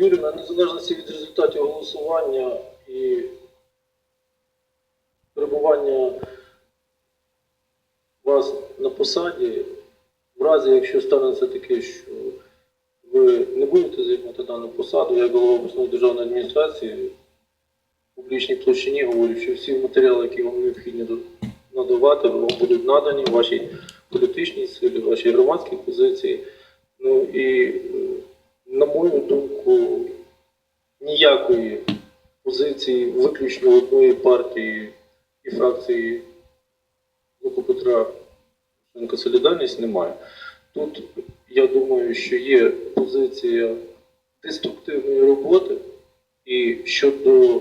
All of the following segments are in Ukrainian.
Юрівна, незалежності від результатів голосування і перебування вас на посаді, в разі, якщо станеться таке, що ви не будете займати дану посаду, як голова обласної державної адміністрації в публічній площині говорю, що всі матеріали, які вам необхідні надавати, вам будуть надані вашій політичній силі, вашій громадській позиції. Ну і, мою думку, ніякої позиції виключно одної партії і фракції Блоку Петра Солідарність немає. Тут я думаю, що є позиція деструктивної роботи і щодо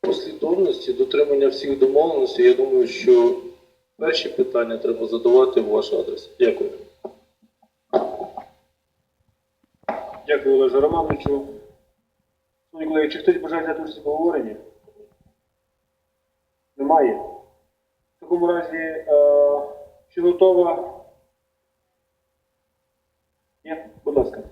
послідовності, дотримання всіх домовленостей, я думаю, що перші питання треба задавати в ваш адрес. Дякую. Дякую, Олеже Романовичу. Шановні колеги, чи хтось бажає взяти участь в обговоренні? Немає. В такому разі, е, чи готова? Є? Будь ласка.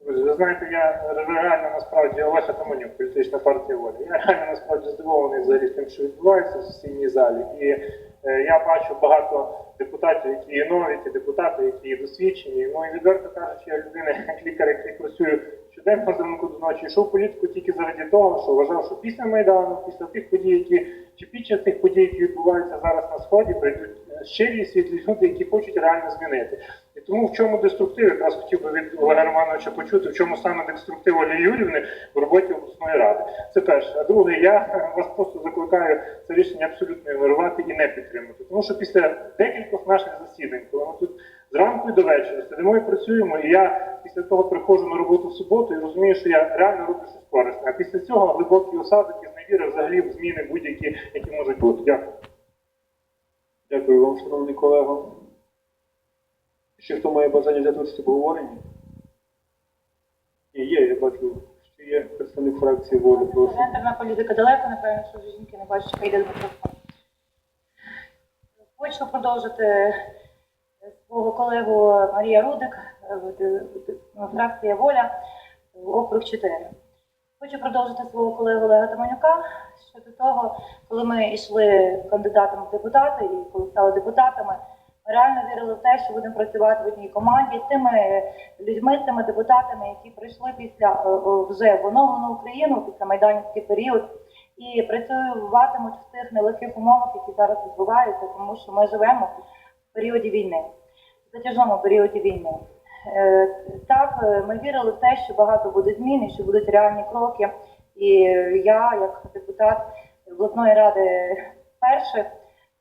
Ви ви знаєте, я реально насправді Олег Атаманюк, політична партія воля. Я реально насправді здивований взагалі тим, що відбувається в сесійній залі. І я бачу багато депутатів, які є нові, ті депутати, які є досвідчені. Ну і відверто кажучи, я людина, як лікар, який працює щоденно з ранку до ночі, йшов політику тільки заради того, що вважав, що після Майдану, після тих подій, які чи під час тих подій, які відбуваються зараз на сході, прийдуть е, щирі світлі люди, які хочуть реально змінити. Тому в чому деструктив, якраз хотів би від Олега Романовича почути, в чому саме деструктив Олії Юрівни в роботі обласної ради. Це перше. А друге, я е, вас просто закликаю це рішення абсолютно ігнорувати і не підтримати. Тому що після декількох наших засідань, коли ми тут зранку і до вечора сидимо і працюємо, і я після того приходжу на роботу в суботу і розумію, що я реально роблю щось корисне. А після цього глибокий осадок і зневіри взагалі в зміни будь-які, які можуть бути. Дякую. Дякую вам, шановний колего. Ще хто має бажання взяти участь в обговоренні? Є, є, я бачу, що є представник фракції волі. Прошу. Гендерна політика далеко, напевно, що жінки не бачать, що йде до мікрофон. Хочу продовжити е, свого колегу Марія Рудик, е, в- в- фракція Воля, округ 4. Хочу продовжити свого колегу Олега Таманюка щодо того, коли ми йшли кандидатами в депутати і коли стали депутатами, ми реально вірили в те, що будемо працювати в одній команді з тими людьми, з тими депутатами, які прийшли після е, е, вже в оновлену Україну, після майданівський період, і працюватимуть в тих нелегких умовах, які зараз відбуваються, тому що ми живемо в періоді війни, в затяжному періоді війни. Е, Так, ми вірили в те, що багато буде змін, що будуть реальні кроки. І я, як депутат обласної ради перших,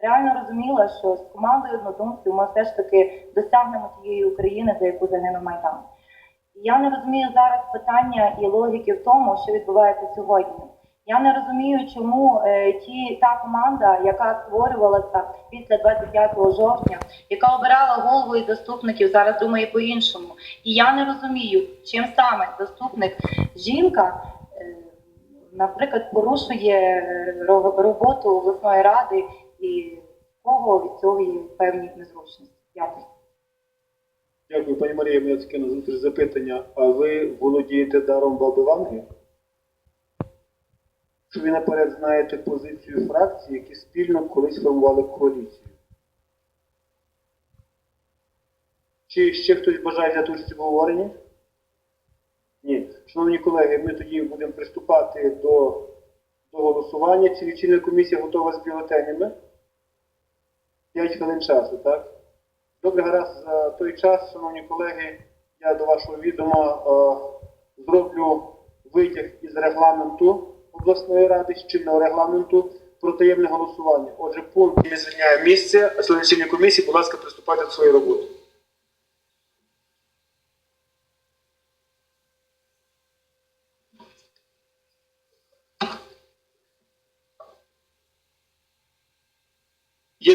реально розуміла, що з командою однодумців ми все ж таки досягнемо тієї України, за яку загинув Майдан. Я не розумію зараз питання і логіки в тому, що відбувається сьогодні. Я не розумію, чому е, ті та команда, яка створювалася після 25 жовтня, яка обирала голову і заступників, зараз думає по-іншому. І я не розумію, чим саме заступник жінка, е, наприклад, порушує е, роботу обласної ради і кого від цього є певні незручності. Дякую. Дякую, пані Марія, мене таке запитання. А ви володієте даром баби Ванги? Чи ви наперед знаєте позицію фракцій, які спільно колись формували коаліцію? Чи ще хтось бажає взяти участь у обговоренні? Ні. Шановні колеги, ми тоді будемо приступати до, до голосування. Чи лічильна комісія готова з бюлетенями? 5 хвилин часу, так? Добре, гаразд, за той час, шановні колеги, я до вашого відома е, зроблю витяг із регламенту обласної ради, з чинного регламенту про таємне голосування. Отже, пункт не звільняє місце членів комісії, будь ласка, приступайте до своєї роботи.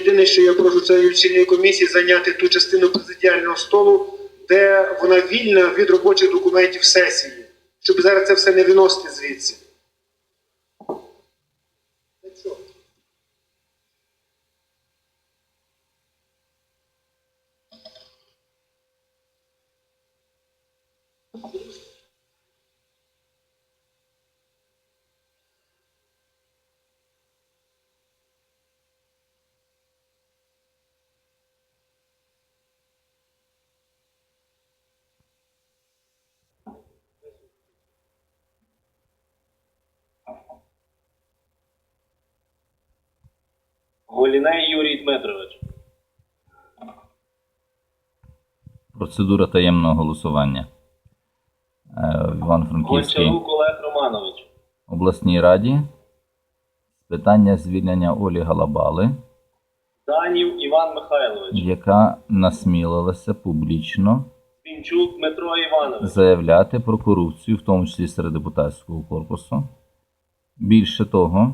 Єдине, що я прошу цієї лічильної комісії зайняти ту частину президіального столу, де вона вільна від робочих документів сесії, щоб зараз це все не виносити звідси. Для чого? Голіней Юрій Дмитрович. Процедура таємного голосування. Е, В Івано-Франківській Гончарук Олег Романович. обласній раді питання звільнення Олі Галабали, Данів Іван Михайлович. яка насмілилася публічно Пінчук Дмитро Іванович. заявляти про корупцію, в тому числі серед депутатського корпусу. Більше того,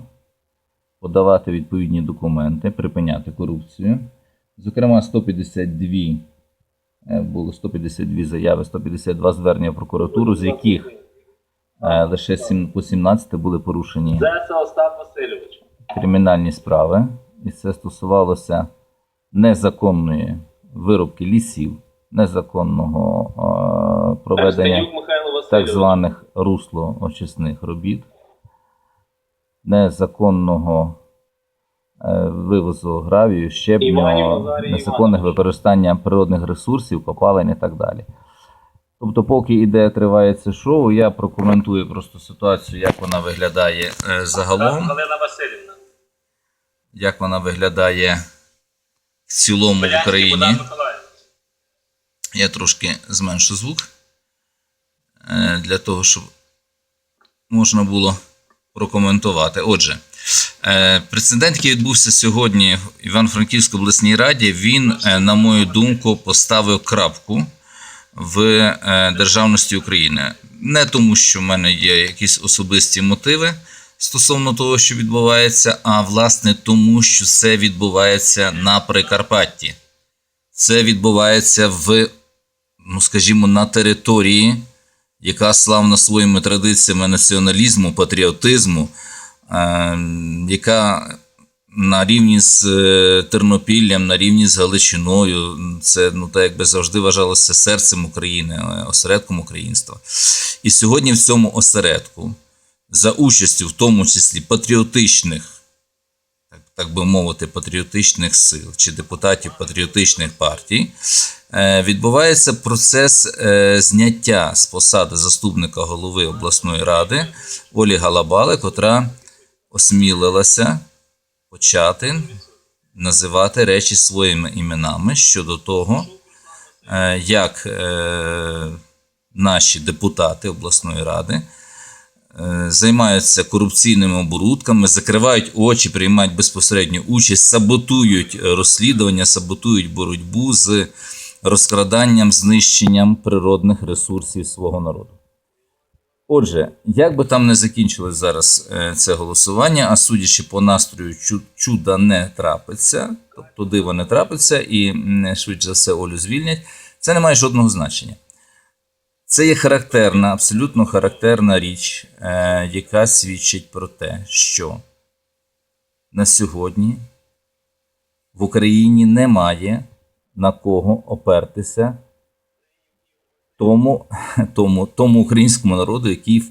подавати відповідні документи, припиняти корупцію. Зокрема, 152 е, було 152 заяви, 152 звернення в прокуратуру, з яких е, лише сім- по 17 були порушені кримінальні справи, і це стосувалося незаконної вирубки лісів, незаконного е, проведення так званих русло-очисних робіт, незаконного е, вивозу гравію, щебню, незаконних використання природних ресурсів, копалень і так далі. Тобто, поки іде триває це шоу, я прокоментую просто ситуацію, як вона виглядає е, загалом Галина Васильівна. як вона виглядає в цілому в Україні. Я трошки зменшу звук е, для того, щоб можна було прокоментувати. Отже, е, прецедент, який відбувся сьогодні в Івано-Франківській обласній раді, він, е, на мою думку, поставив крапку в е, державності України. Не тому, що в мене є якісь особисті мотиви стосовно того, що відбувається, а власне тому, що це відбувається на Прикарпатті. Це відбувається в, ну скажімо, на території, яка славна своїми традиціями націоналізму, патріотизму, е, яка на рівні з е, Тернопіллям, на рівні з Галичиною, це ну так якби завжди вважалося серцем України, е, осередком українства. І сьогодні в цьому осередку, за участю в тому числі патріотичних так, би мовити, патріотичних сил чи депутатів патріотичних партій, е, відбувається процес е, зняття з посади заступника голови обласної ради Олі Галабали, котра осмілилася почати називати речі своїми іменами щодо того, е, як наші депутати обласної ради займаються корупційними оборудками, закривають очі, приймають безпосередню участь, саботують е, розслідування, саботують боротьбу з розкраданням, знищенням природних ресурсів свого народу. Отже, як би там не закінчилось зараз е, це голосування, а судячи по настрою, чу- чуда не трапиться, тобто дива не трапиться, і швидше за все Олю звільнять, це не має жодного значення. Це є характерна, абсолютно характерна річ, е, яка свідчить про те, що на сьогодні в Україні немає на кого опертися тому, тому, тому українському народу, який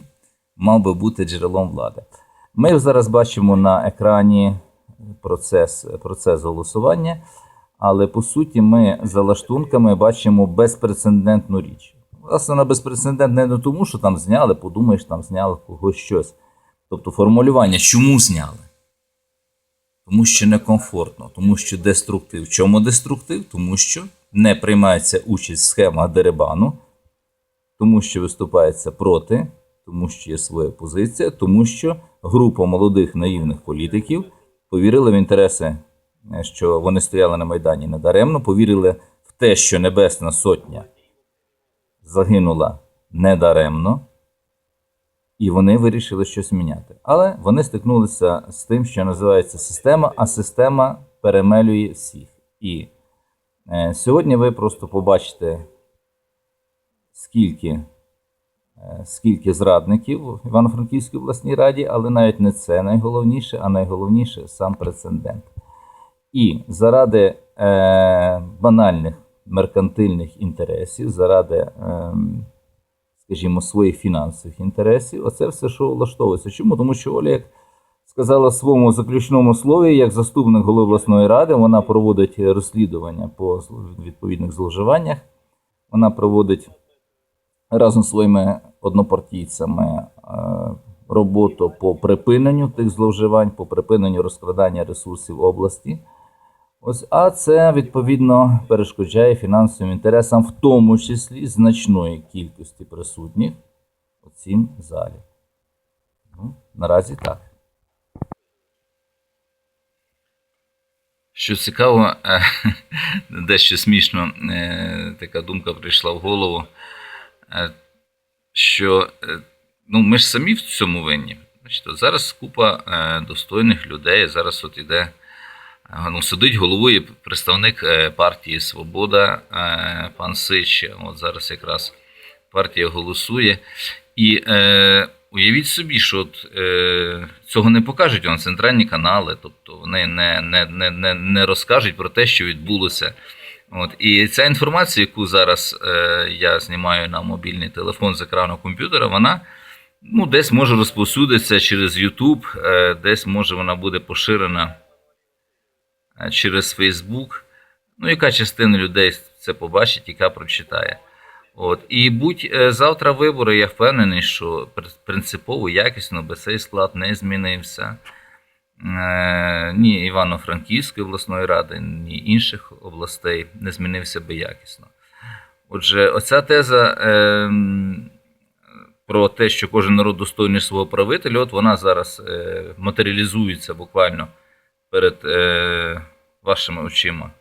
мав би бути джерелом влади. Ми зараз бачимо на екрані процес, процес голосування, але по суті ми за лаштунками бачимо безпрецедентну річ. Власне, вона безпрецедентна не тому, що там зняли, подумаєш, там зняли когось щось. Тобто формулювання, чому зняли? Тому що некомфортно, тому що деструктив. Чому деструктив? Тому що не приймається участь в схемах дерибану, тому що виступається проти, тому що є своя позиція, тому що група молодих наївних політиків повірили в інтереси, е, що вони стояли на Майдані недаремно, повірили в те, що Небесна Сотня загинула недаремно, і вони вирішили щось міняти. Але вони стикнулися з тим, що називається система, а система перемелює всіх. І е, сьогодні ви просто побачите, скільки, е, скільки зрадників в Івано-Франківській обласній раді, але навіть не це найголовніше, а найголовніше сам прецедент. І заради е, банальних меркантильних інтересів, заради, е, скажімо, своїх фінансових інтересів, оце все що влаштовується. Чому? Тому що Оля, як сказала в своєму заключному слові, як заступник голови обласної ради, вона проводить розслідування по відповідних зловживаннях. Вона проводить разом з своїми однопартійцями е, роботу по припиненню тих зловживань, по припиненню розкрадання ресурсів області. Ось, а це відповідно перешкоджає фінансовим інтересам, в тому числі значної кількості присутніх у цім залі. Ну, наразі так. Що цікаво, е, дещо смішно е, така думка прийшла в голову, е, що ну, ми ж самі в цьому винні. Бачите, зараз купа достойних людей. Зараз от іде, ну, сидить головою представник е, партії Свобода, е, пан Сич. От зараз якраз партія голосує. І е, уявіть собі, що от, е, цього не покажуть вам центральні канали, тобто вони не, не, не, не, не розкажуть про те, що відбулося. От, і ця інформація, яку зараз е, я знімаю на мобільний телефон з екрану комп'ютера, вона ну, десь може розповсюдитися через YouTube, е, десь може вона буде поширена через Facebook. Ну, яка частина людей це побачить, яка прочитає. От. І будь е, вибори, я впевнений, що принципово якісно би цей склад не змінився. Е, Ні Івано-Франківської обласної ради, ні інших областей не змінився би якісно. Отже, оця теза е, про те, що кожен народ достойний свого правителя, от вона зараз е, матеріалізується буквально перед е, вашими очима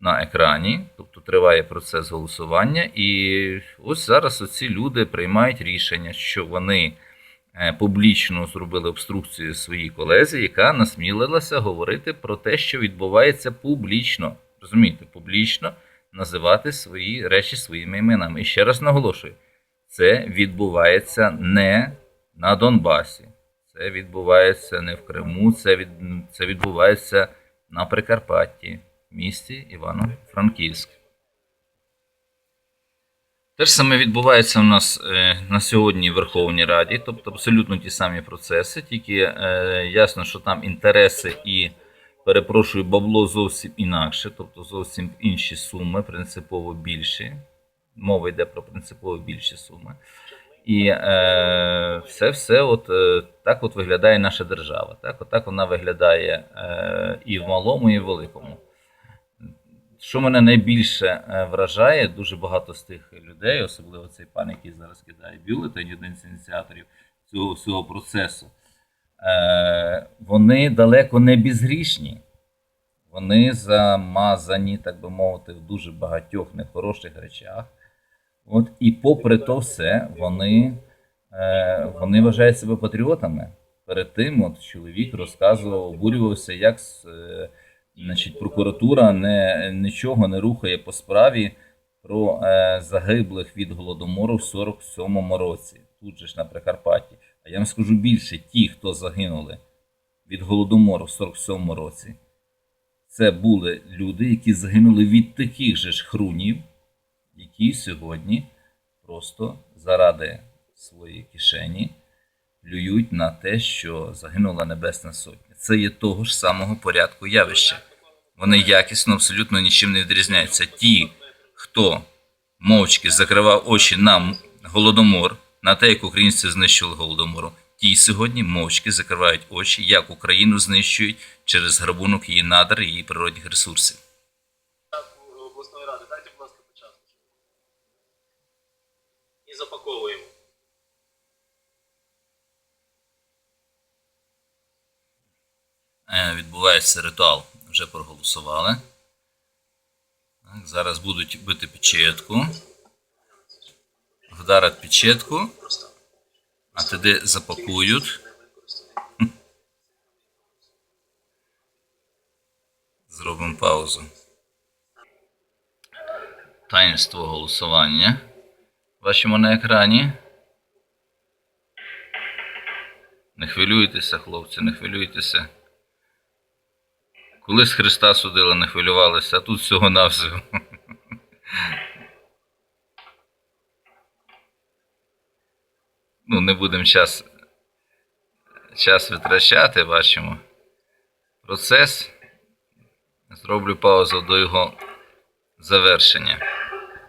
на екрані, тобто триває процес голосування, і ось зараз оці люди приймають рішення, що вони е, публічно зробили обструкцію своїй колезі, яка насмілилася говорити про те, що відбувається публічно. Розумієте, публічно називати свої речі своїми іменами. І ще раз наголошую: це відбувається не на Донбасі, це відбувається не в Криму, це, від, це відбувається на Прикарпатті, місті Івано-Франківськ. Те ж саме відбувається у нас е, на сьогодні в Верховній Раді, тобто абсолютно ті самі процеси, тільки е, ясно, що там інтереси і, перепрошую, бабло зовсім інакше, тобто зовсім інші суми, принципово більші. Мова йде про принципово більші суми. І е, це все от, е, так от виглядає наша держава. Так, от так вона виглядає е, і в малому, і в великому. Що мене найбільше е, вражає, дуже багато з тих людей, особливо цей пан, який зараз кидає бюлетень, один з ініціаторів цього всього процесу, е, вони далеко не безгрішні. Вони замазані, так би мовити, в дуже багатьох нехороших речах. От, і попри то все, вони, е, вони вважають себе патріотами. Перед тим от, чоловік розказував, обурювався, як е, значить, прокуратура не, нічого не рухає по справі про е, загиблих від голодомору в 47-му році, тут же ж на Прикарпатті. А я вам скажу більше: ті, хто загинули від голодомору в 47-му році, це були люди, які загинули від таких же ж хрунів, які сьогодні просто заради своєї кишені плюють на те, що загинула Небесна Сотня. Це є того ж самого порядку явища. Вони якісно абсолютно нічим не відрізняються. Ті, хто мовчки закривав очі на голодомор, на те, як українці знищили голодомору, ті сьогодні мовчки закривають очі, як Україну знищують через грабунок її надр і її природних ресурсів. обласної ради. Дайте, будь ласка, початку. І запаковуємо. Е, відбувається ритуал. Вже проголосували. Так, зараз будуть бити печетку. Вдарять печетку, а тоді запакують. Зробимо паузу. Таїнство голосування. Бачимо на екрані. Не хвилюйтеся, хлопці, не хвилюйтеся. Колись Христа судили, не хвилювалися, а тут всього навсього. Ну, не будемо час, час витрачати, бачимо. Процес. Зроблю паузу до його завершення.